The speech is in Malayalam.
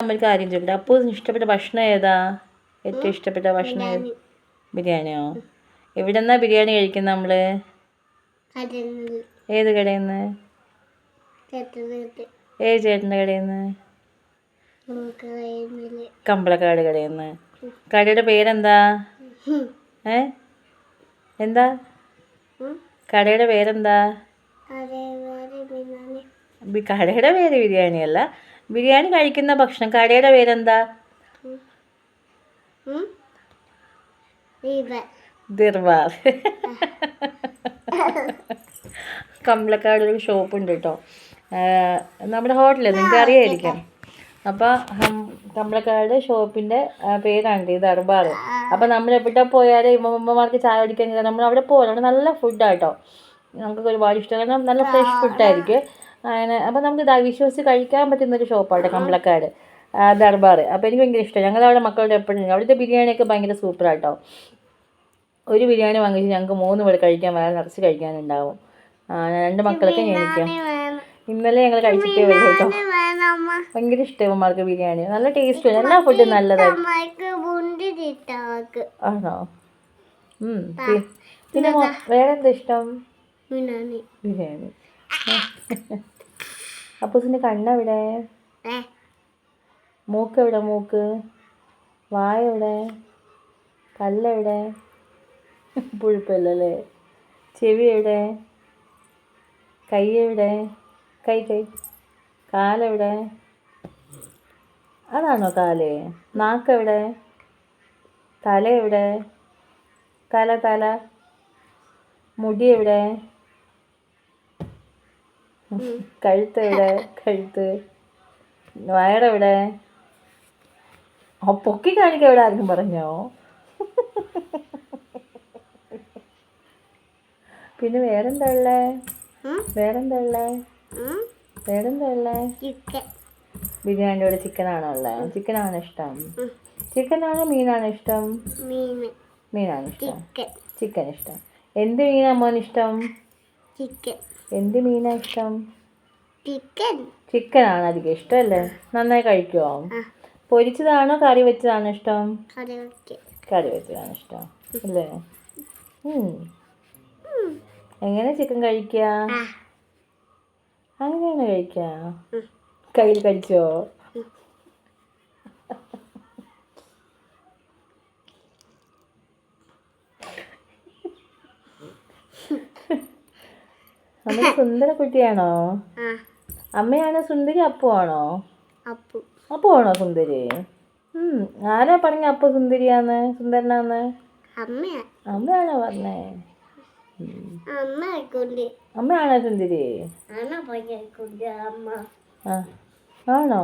നമ്മൾ കാര്യം ചോദിക്കട്ടെ അപ്പോൾ ഇഷ്ടപ്പെട്ട ഭക്ഷണം ഏതാ? ഏറ്റവും ഇഷ്ടപ്പെട്ട ഭക്ഷണം? ബിരിയാണിയോ? എവിടെ നിന്നാ ബിരിയാണി കഴിക്കുന്നത് നമ്മൾ? ഏത് കടയിൽ നിന്ന് കെട്ടുന്നിട്ട് ഏത് ചേട്ടന്റെ കടയിൽ നിന്ന് നമുക്ക് കഴിയുന്നില്ല കമ്പളക്കാട് കടയിൽ നിന്ന് കടയുടെ പേരെന്താ? ഏ? എന്താ? കടയുടെ പേരെന്താ? കടയുടെ പേര് ബിരിയാണി. അല്ല ബിരിയാണി കഴിക്കുന്ന ഭക്ഷണം കടയുടെ പേരെന്താ ദിർവാസ് ദിർവാർ കമ്പളക്കാട് ഒരു ഷോപ്പ് ഉണ്ട് കേട്ടോ നമ്മുടെ ഹോട്ടലിൽ നിങ്ങൾക്ക് അറിയായിരിക്കാം. അപ്പോൾ കമ്പളക്കാട് ഷോപ്പിന്റെ പേരാണ് ഇത് ദർബാർ. അപ്പോൾ നമ്മൾ എവിടെ പോയാലും ഇമ്മമ്മമാർക്ക് ചായ കുടിക്കാൻ നമ്മൾ അവിടെ പോകണം അവിടെ നല്ല ഫുഡാണ് കേട്ടോ. നമുക്ക് ഒരുപാട് ഇഷ്ടം. കാരണം നല്ല ഫ്രഷ് ഫുഡായിരിക്കും അങ്ങനെ അപ്പോൾ നമുക്ക് ഇതാ വിശ്വസിച്ച് കഴിക്കാൻ പറ്റുന്ന ഒരു ഷോപ്പാണ് കമ്പളക്കാട്. ദർബാർ അപ്പോൾ എനിക്ക് ഭയങ്കര ഇഷ്ടമാണ് ഞങ്ങളവിടെ മക്കളുടെ എപ്പോഴും അവിടുത്തെ ബിരിയാണിയൊക്കെ ഭയങ്കര സൂപ്പറാണ് കേട്ടോ ഒരു ബിരിയാണി വാങ്ങിച്ച് ഞങ്ങൾക്ക് മൂന്ന് പേർ കഴിക്കാൻ വേറെ നിറച്ച് കഴിക്കാനുണ്ടാവും. രണ്ട് മക്കളൊക്കെ ഞാനിരിക്കാം ഇന്നലെ ഞങ്ങൾ കഴിച്ചിട്ടേ വരും കേട്ടോ. ഭയങ്കര ഇഷ്ടമാണ് അമ്മമാർക്ക് ബിരിയാണി. നല്ല ടേസ്റ്റ് എല്ലാ ഫുഡും നല്ലതാണ് ആണോ? പിന്നെ വേറെന്താ വേറെ എന്താ ഇഷ്ടം? ബിരിയാണി. ബിരിയാണി. അപ്പൂസിന്റെ കണ്ണെവിടെ? മൂക്ക് എവിടെ മൂക്ക്? വായ എവിടെ പല്ലെവിടെ പുഴുപ്പല്ലേ ചെവി എവിടെ കൈ എവിടെ കൈ. കൈ കാലെവിടെ? അതാണോ കാൽ? നാക്കെവിടെ? തല എവിടെ തല തല. മുടി എവിടെ കഴുത്ത് എവിടെ? കഴുത്ത്. വയറെവിടെ ആ പൊക്കി കാണിക്കാൻ എവിടെ ആർക്കും പറഞ്ഞോ? പിന്നെ വേറെന്താ ഉള്ളേ? വേറെന്താ ഉള്ളേ? വേറെന്താ ഉള്ളേ? ബിരിയാണിയുടെ കൂടെ ചിക്കനാണോ ഉള്ളത് ചിക്കനാണ് ഇഷ്ടം. ചിക്കനാണോ മീനാണോ ഇഷ്ടം? മീനാണ് ഇഷ്ടം. ചിക്കൻ. ചിക്കൻ ഇഷ്ടം. എന്ത് മീനാ മോൻ ഇഷ്ടം? ചിക്കൻ. എന്ത് മീനാ ഇഷ്ടം? ചിക്കൻ. ചിക്കൻ ആണ് അധികം ഇഷ്ടമല്ലേ നന്നായി കഴിക്കുമോ പൊരിച്ചതാണോ കറി വെച്ചതാണോ ഇഷ്ടം? കറി വെച്ചതാണ് ഇഷ്ടം? അല്ലേ? എങ്ങനെ ചിക്കൻ കഴിക്കുക അങ്ങനെയാണ് കഴിക്കുക. കയ്യിൽ കടിച്ചോ? അമ്മ സുന്ദര കുട്ടിയാണോ അമ്മയാണോ സുന്ദരി അപ്പു ആണോ അപ്പു. ആണോ സുന്ദരി? ഉം. ആരാ പറഞ്ഞ അപ്പു സുന്ദരിയാന്ന് സുന്ദരനാന്ന്? അമ്മയാ. അമ്മയാണോ പറഞ്ഞേ? അമ്മയാണോ സുന്ദരി? ആണോ.